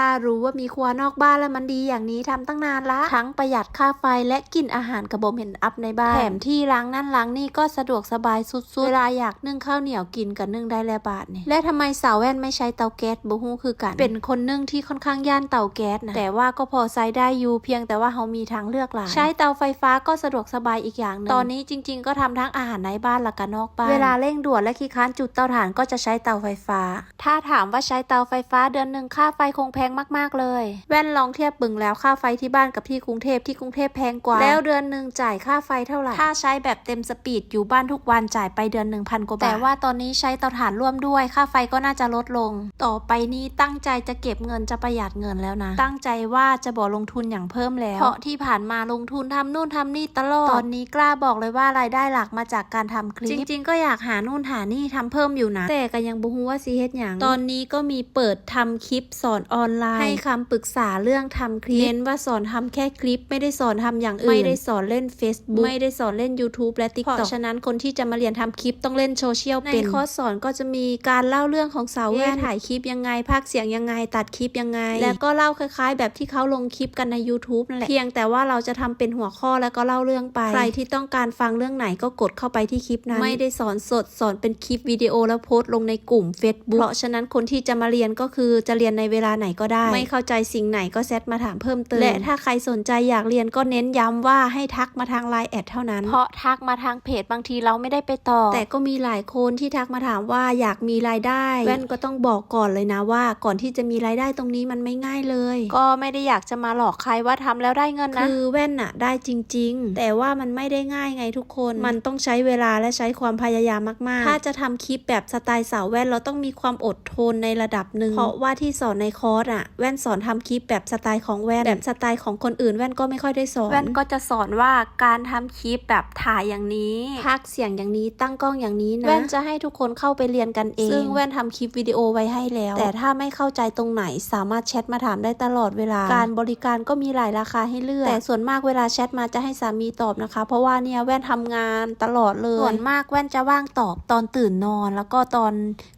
ถ้ารู้ว่ามีครัวนอกบ้านแล้วมันดีอย่างนี้ทำตั้งนานละ ทั้งประหยัดค่าไฟและกินอาหารกระบมเห็นอัพในบ้าน แถมที่ล้างนั่นล้างนี่ก็สะดวกสบายสุดๆ เวลาอยากนึ่งข้าวเหนียวกินก็นึ่งได้แล้วบาทนี่ และทำไมสาวแว่นไม่ใช้เตาแก๊สบูฮู้คือกัน เป็นคนนึ่งที่ค่อนข้างย่านเตาแก๊สนะ แต่ว่าก็พอใช้ได้อยู่เพียงแต่ว่าเขามีทางเลือกหลาย ใช้เตาไฟฟ้าก็สะดวกสบายอีกอย่างหนึง ตอนนี้จริง ๆ ก็ทำทั้งอาหารในบ้านและก็นอกบ้าน เวลาเร่งด่วนและขี้ค้านจุดเตาถ่านก็จะใช้เตาไฟฟ้า ถ้าถามว่าใช้เตาไฟฟ้าเดือนหนึ่งค่าไฟคงแพงมากๆเลย แว่นลองเทียบปึงแล้วค่าไฟที่บ้านกับที่กรุงเทพที่กรุงเทพแพงกว่า แล้วเดือนหนึ่งจ่ายค่าไฟเท่าไหร่ ถ้าใช้แบบเต็มสปีดอยู่บ้านทุกวันจ่ายไปเดือนหนึ่งพันกว่าบาท แต่ว่าตอนนี้ใช้เตาถ่านร่วมด้วย ค่าไฟก็น่าจะลดลง ต่อไปนี้ตั้งใจจะเก็บเงินจะประหยัดเงินแล้วนะ ตั้งใจว่าจะบอกลงทุนอย่างเพิ่มแล้ว เพราะที่ผ่านมาลงทุนทำนู่นทำนี่ตลอด ตอนนี้กล้าบอกเลยว่ารายได้หลักมาจากการทำคลิป จริง ๆ ก็อยากหานู่นหานี่ทำเพิ่มอยู่นะ แต่ก็ยังบ่ฮู้ว่าสิเฮ็ดหยัง ตอนนี้ก็มีเปิดทำคลิปสอนออนไลน์ ให้คำปรึกษาเรื่องทำคลิป เน้นว่าสอนทำแค่คลิป ไม่ได้สอนทำอย่างอื่น ไม่ได้สอนเล่น Facebook ไม่ได้สอนเล่น YouTube และ TikTok เพราะฉะนั้นคนที่จะมาเรียนทำคลิปต้องเล่นโซเชียลเป็นในคอร์สสอนก็จะมีการเล่าเรื่องของสาวแว่นถ่ายคลิปยังไงพากย์เสียงยังไง ตัดคลิปยังไง แล้วก็เล่าคล้าย ๆ แบบที่เขาลงคลิปกันใน YouTube นั่นแหละเพียงแต่ว่าเราจะทำเป็นหัวข้อแล้วก็เล่าเรื่องไป ใครที่ต้องการฟังเรื่องไหนก็กดเข้าไปที่คลิปนั้น ไม่ได้สอนสดสอนเป็นคลิปวิดีโอแล้วโพสต์ลงในกลุ่ม Facebook เพราะฉะนั้นคนที่จะมาเรียนก็คือจะเรียนในเวลาไหนก็ได้ ไม่เข้าใจสิ่งไหนก็แซดมาถามเพิ่มเติม และถ้าใครสนใจอยากเรียนก็เน้นย้ำว่าให้ทักมาทางไลน์แอดเท่านั้น เพราะทักมาทางเพจบางทีเราไม่ได้ไปต่อ แต่ก็มีหลายคนที่ทักมาถามว่าอยากมีรายได้ แว่นก็ต้องบอกก่อนเลยนะว่า ก่อนที่จะมีรายได้ตรงนี้มันไม่ง่ายเลย ก็ไม่ได้อยากจะมาหลอกใครว่าทำแล้วได้เงินนะ คือแว่นน่ะได้จริง ๆ แต่ว่ามันไม่ได้ง่ายไงทุกคน มันต้องใช้เวลาและใช้ความพยายามมากๆ ถ้าจะทำคลิปแบบสไตล์สาวแว่นเราต้องมีความอดทนในระดับหนึ่ง เพราะว่าที่สอนในคอร์สอะแว่นสอนทำคลิปแบบสไตล์ของแว่นแบบสไตล์ของคนอื่นแว่นก็ไม่ค่อยได้สอนแว่นก็จะสอนว่าการทำคลิปแบบถ่ายอย่างนี้พากย์เสียงอย่างนี้ตั้งกล้องอย่างนี้นะแว่นจะให้ทุกคนเข้าไปเรียนกันเอง ซึ่งแว่นทำคลิปวิดีโอไว้ให้แล้ว แต่ถ้าไม่เข้าใจตรงไหนสามารถแชทมาถามได้ตลอดเวลา การบริการก็มีหลายราคาให้เลือกแต่ส่วนมากเวลาแชทมาจะให้สามีตอบนะคะ เพราะว่าเนี่ยแว่นทำงานตลอดเลยส่วนมากแว่นจะว่างตอบตอนตื่นนอน แล้วก็ตอน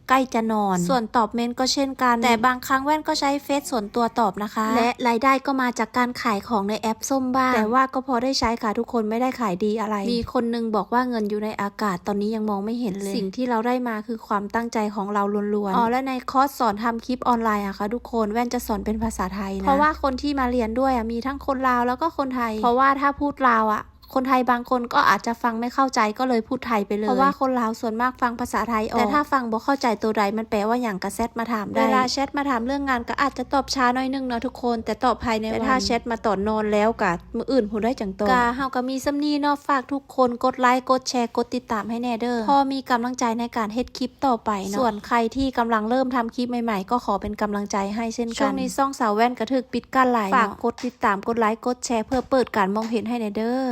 ใกล้จะนอน ส่วนตอบเมนต์ก็เช่นกัน แต่บางครั้งแว่นก็ใช้เฟซส่วนตัวตอบนะคะ และรายได้ก็มาจากการขายของในแอปส้มบ้าง แต่ว่าก็พอได้ใช้ค่ะทุกคนไม่ได้ขายดีอะไร มีคนนึงบอกว่าเงินอยู่ในอากาศตอนนี้ยังมองไม่เห็นเลย สิ่งที่เราได้มาคือความตั้งใจของเราล้วนๆอ๋อและในคอร์สสอนทำคลิปออนไลน์อะค่ะทุกคนแว่นจะสอนเป็นภาษาไทยนะเพราะว่าคนที่มาเรียนด้วยอะมีทั้งคนลาวแล้วก็คนไทย เพราะว่าถ้าพูดลาวอะ คนไทยบางคนก็อาจจะฟังไม่เข้าใจก็เลยพูดไทยไปเลย เพราะว่าคนลาวส่วนมากฟังภาษาไทยออก แต่ถ้าฟังบ่เข้าใจตัวใดมันแปลว่าอย่างกระแซดมาถามได้ เวลาแชทมาถามเรื่องงานก็อาจจะตอบช้าหน่อยนึงเนาะทุกคน แต่ตอบภายในวันแต่ถ้าแชทมาตอนนอนแล้วกะมืออื่นหูได้จังตอบกาเฮาก็มีสำนีเนาะฝากทุกคนกดไลค์กดแชร์กดติดตามให้แน่เด้อพอมีกำลังใจในการเฮ็ดคลิปต่อไปเนาะส่วนใครที่กำลังเริ่มทำคลิปใหม่ๆ ก็ขอเป็นกำลังใจให้เช่นกันช่วงนี้ซ่องสาวแว่นกระถึกปิดกั้นหลายฝากกดติดตามกดไลค์กดแชร์เพื่อเปิดการมองเห็นให้แน่เด้อ